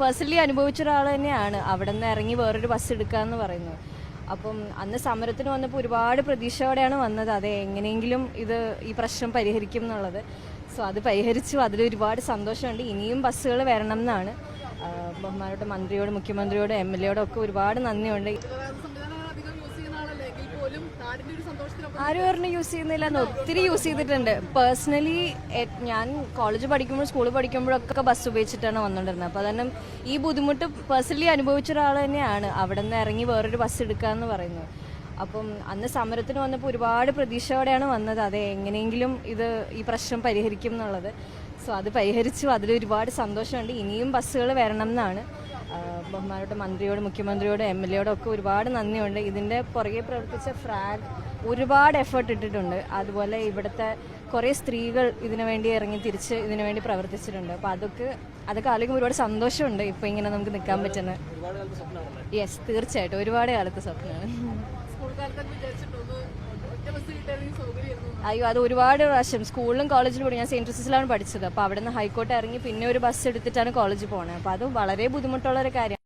Personally അനുഭവിച്ച ഒരാൾ തന്നെയാണ്. അവിടെ നിന്ന് ഇറങ്ങി വേറൊരു ബസ് എടുക്കുക എന്ന് പറയുന്നത്. അപ്പം അന്ന് സമരത്തിന് വന്നപ്പോൾ ഒരുപാട് പ്രതീക്ഷയോടെയാണ് വന്നത്. അതെ എങ്ങനെയെങ്കിലും ഇത് ഈ പ്രശ്നം പരിഹരിക്കും എന്നുള്ളത്. സോ അത് പരിഹരിച്ചു. അതിൽ ഒരുപാട് സന്തോഷമുണ്ട്. ഇനിയും ബസ്സുകൾ വരണം എന്നാണ് ബഹുമാനോട് മന്ത്രിയോട് മുഖ്യമന്ത്രിയോട് എം എൽ എയോടും ഒക്കെ ഒരുപാട് നന്ദിയുണ്ട്. ആരും പറഞ്ഞു യൂസ് ചെയ്യുന്നില്ല എന്ന് ഒത്തിരി യൂസ് ചെയ്തിട്ടുണ്ട്. പേഴ്സണലി ഞാൻ കോളേജ് പഠിക്കുമ്പോൾ സ്കൂളിൽ പഠിക്കുമ്പോഴൊക്കെ ബസ് ഉപയോഗിച്ചിട്ടാണ് വന്നുകൊണ്ടിരുന്നത് അപ്പോൾ തന്നെ ഈ ബുദ്ധിമുട്ട് പേഴ്സണലി അനുഭവിച്ച ഒരാൾ തന്നെയാണ് അവിടെ നിന്ന് ഇറങ്ങി വേറൊരു ബസ് എടുക്കുക എന്ന് പറയുന്നത്. അപ്പം അന്ന് സമരത്തിന് വന്നപ്പോൾ ഒരുപാട് പ്രതീക്ഷയോടെയാണ് വന്നത് അതെ എങ്ങനെയെങ്കിലും ഇത് ഈ പ്രശ്നം പരിഹരിക്കും എന്നുള്ളത്. സോ അത് പരിഹരിച്ചു. അതിൽ ഒരുപാട് സന്തോഷമുണ്ട്. ഇനിയും ബസ്സുകൾ വരണം എന്നാണ് ബഹുമാനപ്പെട്ട മന്ത്രിയോട് മുഖ്യമന്ത്രിയോട് എം എൽ എയോടും ഒക്കെ ഒരുപാട് നന്ദിയുണ്ട്. ഇതിന്റെ പുറകെ പ്രവർത്തിച്ച ഫ്രാഗ് ഒരുപാട് എഫേർട്ട് ഇട്ടിട്ടുണ്ട്. അതുപോലെ ഇവിടുത്തെ കുറേ സ്ത്രീകൾ ഇതിനു വേണ്ടി ഇറങ്ങി തിരിച്ച് ഇതിനു വേണ്ടി പ്രവർത്തിച്ചിട്ടുണ്ട്. അപ്പോൾ അതൊക്കെ അതൊക്കെ ആലോചിക്കുമ്പോൾ ഒരുപാട് സന്തോഷമുണ്ട് ഇപ്പോൾ ഇങ്ങനെ നമുക്ക് നിൽക്കാൻ പറ്റുന്നത് യെസ് തീർച്ചയായിട്ടും. ഒരുപാട് കാലത്തെ സ്വപ്നമാണ്. സ്കൂൾ കാലത്തൊക്കെ അയ്യോ അത് ഒരുപാട് പ്രാവശ്യം. സ്കൂളിലും കോളേജിലും കൂടി ഞാൻ സെയിന്റ് ജോസഫിലാണ് പഠിച്ചത്. അപ്പോൾ അവിടെ നിന്ന് ഹൈക്കോട്ട് ഇറങ്ങി പിന്നെ ഒരു ബസ് എടുത്തിട്ടാണ് കോളേജിൽ പോകുന്നത് അപ്പോൾ അത് വളരെ ബുദ്ധിമുട്ടുള്ള ഒരു കാര്യമാണ്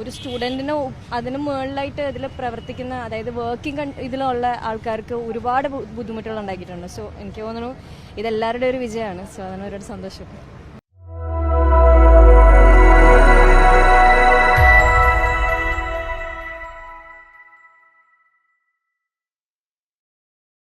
ഒരു സ്റ്റുഡന്റിന് അതിന് മുകളിലായിട്ട് ഇതിൽ പ്രവർത്തിക്കുന്ന അതായത് വർക്കിംഗ് ഇതിലുള്ള ആൾക്കാർക്ക് ഒരുപാട് ബുദ്ധിമുട്ടുകൾ ഉണ്ടാക്കിയിട്ടുണ്ട്. സോ എനിക്ക് തോന്നുന്നു ഇതെല്ലാവരുടെയും ഒരു വിജയമാണ്. സോ അതിന് ഒരുപാട് സന്തോഷം